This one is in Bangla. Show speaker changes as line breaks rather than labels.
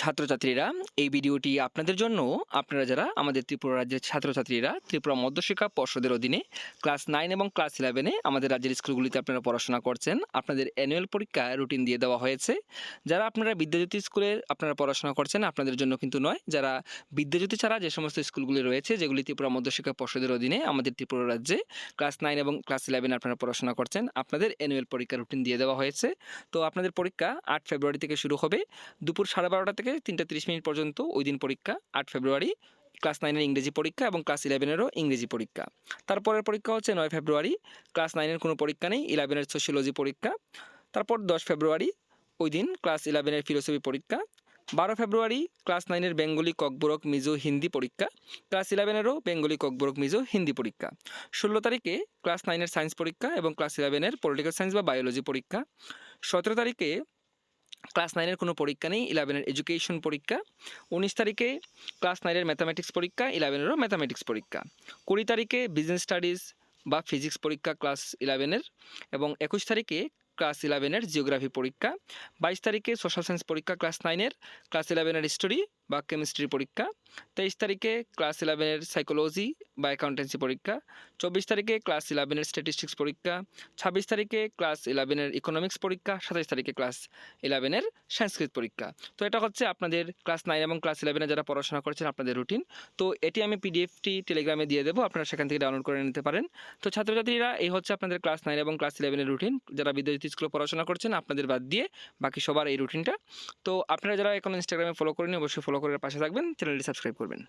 ছাত্রছাত্রীরা, এই ভিডিওটি আপনাদের জন্য। আপনারা যারা আমাদের ত্রিপুরা রাজ্যের ছাত্রছাত্রীরা, ত্রিপুরা মধ্যশিক্ষা পর্ষদের অধীনে ক্লাস নাইন এবং ক্লাস ইলেভেনে আমাদের রাজ্যের স্কুলগুলিতে আপনারা পড়াশোনা করছেন, আপনাদের অ্যানুয়াল পরীক্ষা রুটিন দিয়ে দেওয়া হয়েছে। যারা আপনারা বিদ্যাজ্যোতি স্কুলে আপনারা পড়াশোনা করছেন, আপনাদের জন্য কিন্তু নয়। যারা বিদ্যাজ্যোতি ছাড়া যে সমস্ত স্কুলগুলি রয়েছে, যেগুলি ত্রিপুরা মধ্যশিক্ষা পর্ষদের অধীনে আমাদের ত্রিপুরা রাজ্যে ক্লাস নাইন এবং ক্লাস ইলেভেনে আপনারা পড়াশোনা করছেন, আপনাদের অ্যানুয়াল পরীক্ষা রুটিন দিয়ে দেওয়া হয়েছে। তো আপনাদের পরীক্ষা আট ফেব্রুয়ারি থেকে শুরু হবে, দুপুর সাড়ে বারোটা থেকে তিনটা তিরিশ মিনিট পর্যন্ত ওই দিন পরীক্ষা, আট ফেব্রুয়ারি, ক্লাস নাইনের ইংরেজি পরীক্ষা এবং ক্লাস ইলেভেনেরও ইংরেজি পরীক্ষা। তারপরের পরীক্ষা হচ্ছে নয় ফেব্রুয়ারি, ক্লাস নাইনের কোনো পরীক্ষা নেই, ইলেভেনের সোশিয়োলজি পরীক্ষা। তারপর দশ ফেব্রুয়ারি, ওই দিন ক্লাস ইলেভেনের ফিলোসফি পরীক্ষা। বারো ফেব্রুয়ারি, ক্লাস নাইনের বেঙ্গলি, ককবরক, মিজো, হিন্দি পরীক্ষা। ক্লাস ইলেভেনেরও বেঙ্গলি, ককবরক, মিজো, হিন্দি পরীক্ষা। ষোলো তারিখে ক্লাস নাইনের সায়েন্স পরীক্ষা এবং ক্লাস ইলেভেনের পলিটিক্যাল সায়েন্স বা বায়োলজি পরীক্ষা। সতেরো তারিখে ক্লাস নাইনের কোনো পরীক্ষা নেই ইলেভেনের এডুকেশন পরীক্ষা। উনিশ তারিখে ক্লাস নাইনের ম্যাথামেটিক্স পরীক্ষা ইলেভেনেরও ম্যাথামেটিক্স পরীক্ষা। কুড়ি তারিখে বিজনেস স্টাডিজ বা ফিজিক্স পরীক্ষা ক্লাস ইলেভেনের এবং একুশ তারিখে ক্লাস ইলেভেনের জিওগ্রাফি পরীক্ষা। বাইশ তারিখে সোশ্যাল সায়েন্স পরীক্ষা ক্লাস নাইনের ক্লাস ইলেভেনের হিস্টোরি বা কেমিস্ট্রি পরীক্ষা। তেইশ তারিখে ক্লাস ইলেভেনের সাইকোলজি বা অ্যাকাউন্টেন্সি পরীক্ষা, চব্বিশ তারিখে ক্লাস ইলেভেনের স্ট্যাটিস্টিক্স পরীক্ষা, ছাব্বিশ তারিখে ক্লাস ইলেভেনের ইকোনমিক্স পরীক্ষা, সাতাইশ তারিখে ক্লাস ইলেভেনের সংস্কৃত পরীক্ষা। তো এটা হচ্ছে আপনাদের ক্লাস নাইন এবং ক্লাস ইলেভেনে যারা পড়াশোনা করছেন আপনাদের রুটিন তো এটি আমি পিডিএফটি টেলিগ্রামে দিয়ে দেবো, আপনারা সেখান থেকে ডাউনলোড করে নিতে পারেন। তো ছাত্রছাত্রীরা, এই হচ্ছে আপনাদের ক্লাস নাইন এবং ক্লাস ইলেভেনের রুটিন যারা বিদ্যাজ্যোতি স্কুলে পড়াশোনা করছেন, আপনাদের বাদ দিয়ে বাকি সবার এই রুটিনটা তো আপনারা যারা এখন ইনস্টাগ্রামে ফলো করেন অবশ্যই ফলো করে পাশে থাকবেন চ্যানেলটি সাবস্ক্রাইব করবেন।